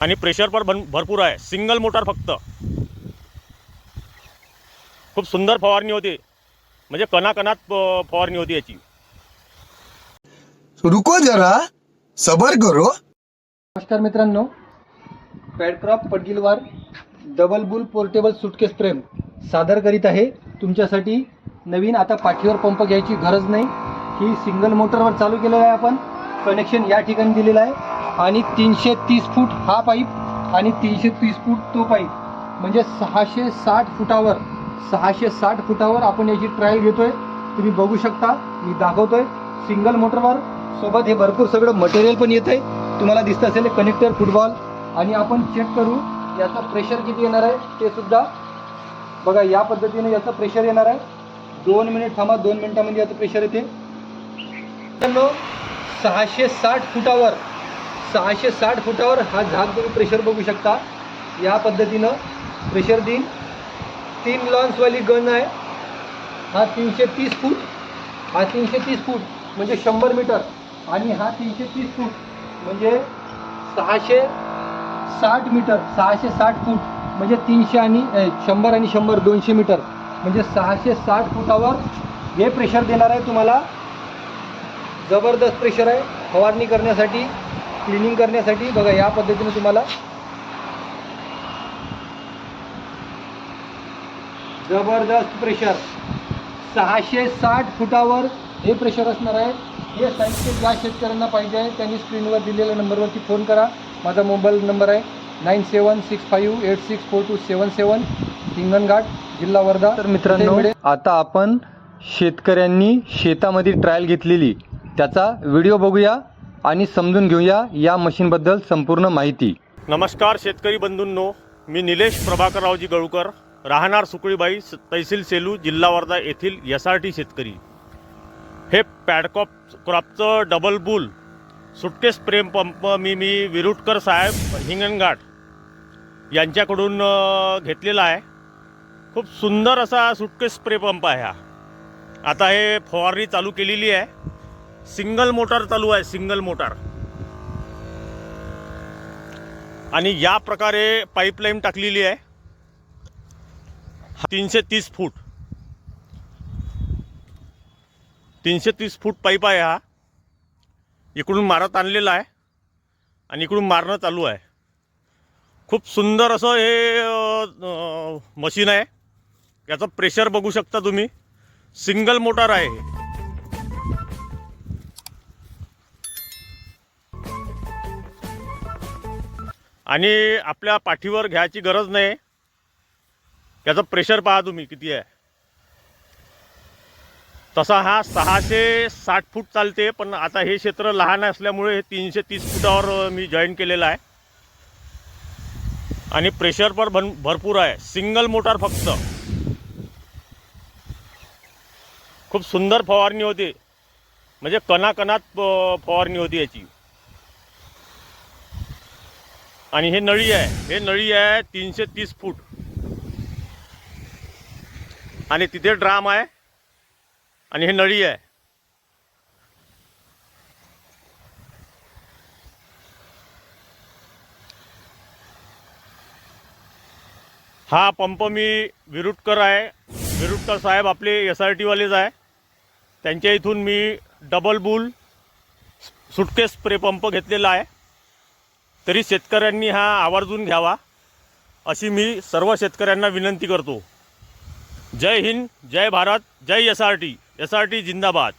आणि प्रेशर पण भरपूर आहे. सिंगल मोटार फक्त. खूप सुंदर फवारणी होती. म्हणजे कणाकणात फवारणी होती याची. रुको जरा. सबर करो. नमस्कार मित्रांनो. पॅडक्रॉप Padgilwar double bull portable suitcase प्रेम सादर करीत आहे. तुमच्यासाठी नवीन आता पाठीवर पंप घ्यायची गरज नाही. ही सिंगल मोटरवर चालू केलेलं आहे आपण. कनेक्शन या ठिकाणी दिलेलं आहे. आणि तीनशे तीस फूट हा पाईप आणि तीनशे तीस फूट तो पाईप. म्हणजे सहाशे साठ फुटावर सहाशे साठ फुटावर आपण याची ट्रायल घेतोय. तुम्ही बघू शकता मी दाखवतोय. सिंगल मोटरवर सोबत हे भरपूर सगळं मटेरियल पण येत आहे तुम्हाला दिसत असेल कनेक्टर फुटबॉल आणि आपण चेक करू याचं प्रेशर किती येणार आहे ते सुद्धा. बघा या पद्धतीने याचं प्रेशर येणार आहे. दोन मिनिट थांबा दोन मिनिटामध्ये याचं प्रेशर येते. सहाशे साठ फुटावर सहाशे साठ फुटावर हा झाग तुम्ही प्रेशर बघू शकता. या पद्धतीनं प्रेशर देईन तीन लॉन्सवाली गन आहे. हा तीनशे तीस फूट. हा तीनशे तीस फूट म्हणजे शंभर मीटर. आणि हा तीनशे तीस फूट म्हणजे सहाशे साठ मीटर. सहाशे साठ फूट म्हणजे तीनशे आणि शंभर आणि शंभर दोनशे मीटर. म्हणजे सहाशे साठ फुटावर हे प्रेशर देणार आहे तुम्हाला. जबरदस्त प्रेशर आहे. फवारणी करण्यासाठी. क्लिनिंग करण्यासाठी बघा या पद्धतीने तुम्हाला जबरदस्त प्रेशर सहाशे साठ फुटावर हे प्रेशर असणार आहे. हे साहित्य ज्या शेतकऱ्यांना पाहिजे आहे त्यांनी स्क्रीनवर दिलेल्या नंबरवरती फोन करा. माझा मोबाईल नंबर आहे nine seven six five eight six four two seven seven Hinganghat जिल्हा वर्धा. तर मित्रांनो आता आपण शेतकऱ्यांनी शेतामध्ये ट्रायल घेतलेली. त्याचा व्हिडिओ बघूया. आणि समजून घेऊया या मशीनबद्दल संपूर्ण माहिती. नमस्कार शेतकरी बंधूंनो मी निलेश प्रभाकररावजी गळूकर राहणार सुकळीबाई स- तहसील सेलू जिल्हा वर्धा येथील एस आर टी शेतकरी. हे पॅडकॉप क्रॉपचं डबल बुल सुटकेस प्रेम पंप मी मी विरुटकर साहेब हिंगणघाट यांच्याकडून घेतलेला आहे. खूप सुंदर असा सुटकेस स्प्रे पंप आहे हा. आता हे फवारणी चालू केलेली आहे. सिंगल मोटार चालू आहे सिंगल मोटार. आणि या प्रकारे पाईपलाईन टाकलेली आहे. तीनशे तीस फूट. तीनशे तीस फूट पाईप आहे हा. इकडून मारत आणलेला आहे आणि इकडून मारणं चालू आहे. खूप सुंदर असं हे मशीन आहे. याचं प्रेशर बघू शकता तुम्ही. सिंगल मोटार आहे आणि आपल्या पाठीवर घ्यायची गरज नाही. याचं प्रेशर पहा तुम्ही किती आहे. तसा हा सहाशे साठ फूट चालते पण आता हे क्षेत्र लहान असल्यामुळे हे तीनशे तीस फुटावर मी जॉईन केलेलं आहे. आणि प्रेशर पण भन भरपूर आहे. सिंगल मोटार फक्त. खूप सुंदर फवारणी होती. म्हणजे कणाकणात फवारणी होती याची. आणि हे नळी आहे. हे नळी आहे तीनशे तीस फूट. आणि तिथे ड्राम आहे. आणि हे नळी आहे. हा पंप मी विरुटकर आहे. विरुटकर साहेब आपले एस आर टीवालेच आहे. त्यांच्या इथून मी double bull suitcase spray pump घेतलेला आहे. तरी शेतकऱ्यांनी हा आवर्जून घ्यावा अशी मी सर्व शेतकऱ्यांना विनंती करतो. जय हिंद जय भारत जय S R T S R T जिंदाबाद.